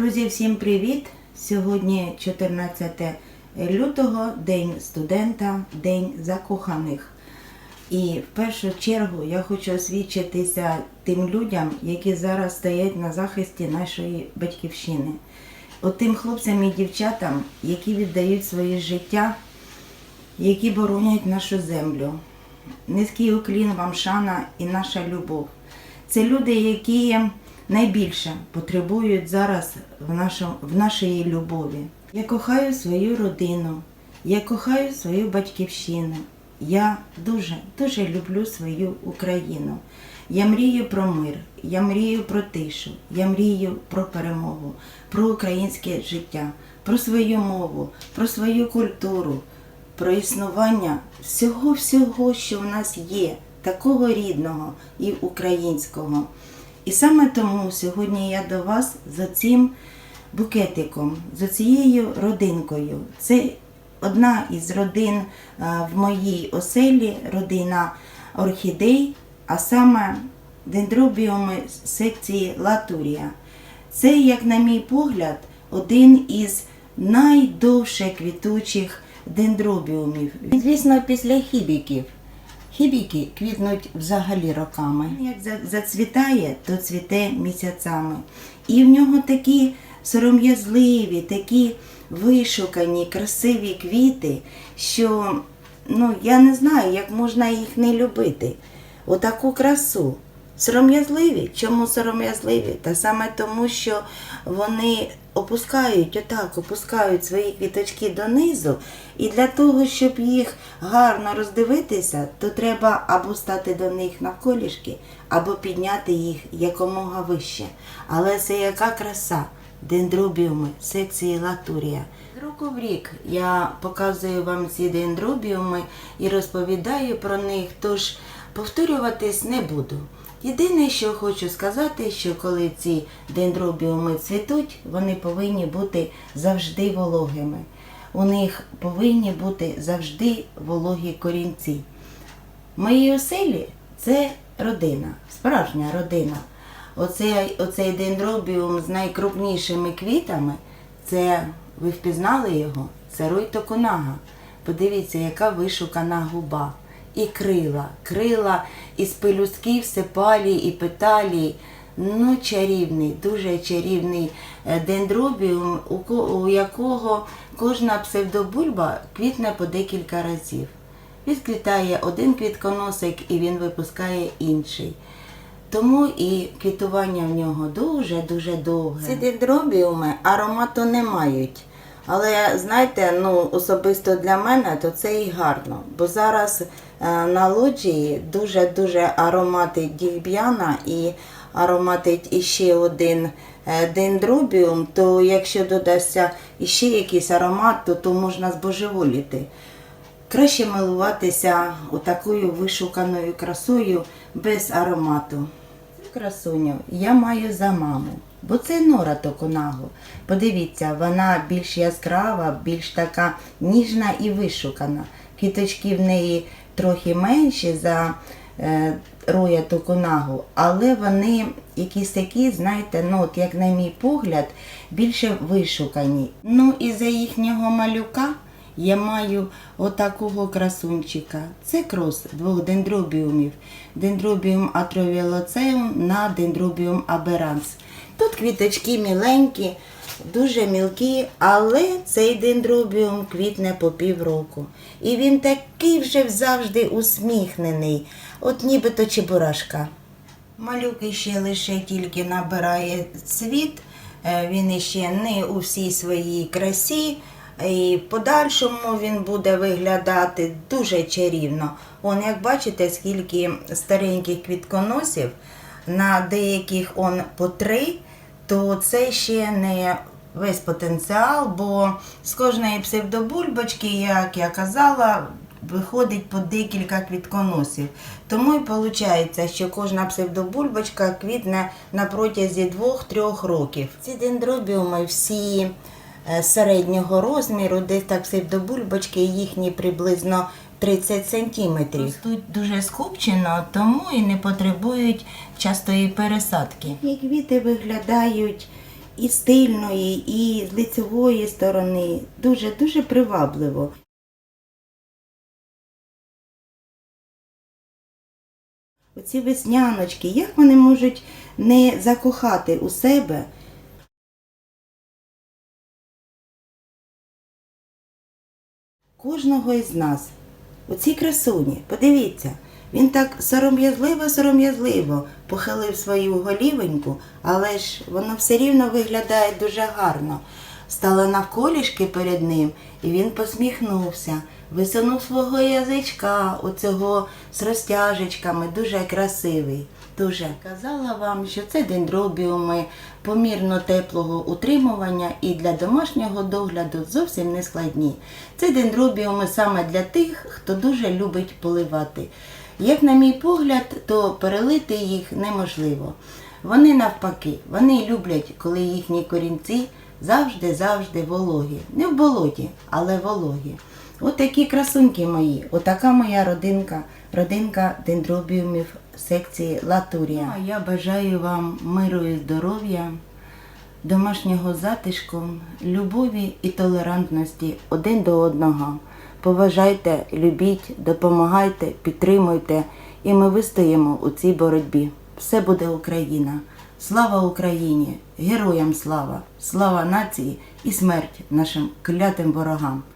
Друзі, всім привіт! Сьогодні 14 лютого, День студента, День закоханих. І в першу чергу я хочу освідчитися тим людям, які зараз стоять на захисті нашої батьківщини. От тим хлопцям і дівчатам, які віддають своє життя, які боронять нашу землю. Низький уклін вам шана і наша любов. Це люди, які найбільше потребують зараз в, нашому, в нашій любові. Я кохаю свою родину, я кохаю свою батьківщину. Я дуже, дуже люблю свою Україну. Я мрію про мир, я мрію про тишу, я мрію про перемогу, про українське життя, про свою мову, про свою культуру, про існування всього-всього, що в нас є, такого рідного і українського. І саме тому сьогодні я до вас за цим букетиком, за цією родинкою. Це одна із родин в моїй оселі, родина орхідей, а саме дендробіуми секції Латурія. Це, як на мій погляд, один із найдовше квітучих дендробіумів. Звісно, після хібіків. Хібіки квітнуть взагалі роками. Як зацвітає, то цвіте місяцями. І в нього такі сором'язливі, такі вишукані, красиві квіти, що ну, я не знаю, як можна їх не любити. Отаку красу. Сором'язливі. Чому сором'язливі? Та саме тому, що вони опускають, отак, опускають свої квіточки донизу, і для того, щоб їх гарно роздивитися, то треба або стати до них навколішки, або підняти їх якомога вище. Але це яка краса! Дендробіуми секції Латурія. З року в рік я показую вам ці дендробіуми і розповідаю про них, тож повторюватись не буду. Єдине, що хочу сказати, що коли ці дендробіуми цвітуть, вони повинні бути завжди вологими. У них повинні бути завжди вологі корінці. В моїй оселі це родина, справжня родина. Оцей, оцей дендробіум з найкрупнішими квітами, це ви впізнали його? Це Рой Токунага. Подивіться, яка вишукана губа. І крила, крила із пелюстків, сепалії і петалії. Ну, чарівний, дуже чарівний е, дендробіум, у якого кожна псевдобульба квітне по декілька разів. Відквітає один квітконосик і він випускає інший. Тому і квітування в нього дуже-дуже довге. Ці дендробіуми аромату не мають. Але знаєте, ну особисто для мене то це і гарно. Бо зараз е, на лоджії дуже-дуже аромати дігб'яна і ароматить іще один е, дендробіум, то якщо додасться іще якийсь аромат, то, то можна збожеволіти. Краще милуватися отакою вишуканою красою без аромату. Красуню я маю за маму, бо це Нора Токонагу. Подивіться, вона більш яскрава, більш така ніжна і вишукана. Квіточки в неї трохи менші за е, роя Токонагу, але вони якісь такі, знаєте, ну от як на мій погляд, більше вишукані. Ну і за їхнього малюка я маю отакого красунчика. Це крос двох дендробіумів. Дендробіум атровіолоцеум на дендробіум аберанс. Тут квіточки міленькі, дуже мілкі, але цей дендробіум квітне по півроку. І він такий вже завжди усміхнений, от нібито чебурашка. Малюк іще лише тільки набирає цвіт, е, він іще не у всій своїй красі. І в подальшому він буде виглядати дуже чарівно. Он, як бачите, скільки стареньких квітконосів, на деяких он по три, то це ще не весь потенціал, бо з кожної псевдобульбочки, як я казала, виходить по декілька квітконосів. Тому і виходить, що кожна псевдобульбочка квітне на протязі 2-3 років. Ці дендробіуми всі е, середнього розміру, десь так псевдобульбочки їхні приблизно 30 сантиметрів. Ростуть дуже скупчено, тому і не потребують частої пересадки. І квіти виглядають і з тильної, і з лицевої сторони. Дуже дуже привабливо. Оці весняночки, як вони можуть не закохати у себе кожного із нас. Оці красуні, подивіться, він так сором'язливо, сором'язливо похилив свою голівеньку, але ж воно все рівно виглядає дуже гарно. Стала навколішки перед ним, і він посміхнувся, висунув свого язичка, оцього з розтяжечками, дуже красивий. Дуже казала вам, що це дендробіуми помірно теплого утримування і для домашнього догляду зовсім не складні. Це дендробіуми саме для тих, хто дуже любить поливати. Як на мій погляд, то перелити їх неможливо. Вони навпаки, вони люблять, коли їхні корінці завжди-завжди вологі. Не в болоті, але вологі. От такі красуньки мої, отака моя родинка, родинка дендробіумів секції Латурія. Ну, я бажаю вам миру і здоров'я, домашнього затишку, любові і толерантності один до одного. Поважайте, любіть, допомагайте, підтримуйте, і ми вистоїмо у цій боротьбі. Все буде Україна. Слава Україні! Героям слава! Слава нації і смерть нашим клятим ворогам!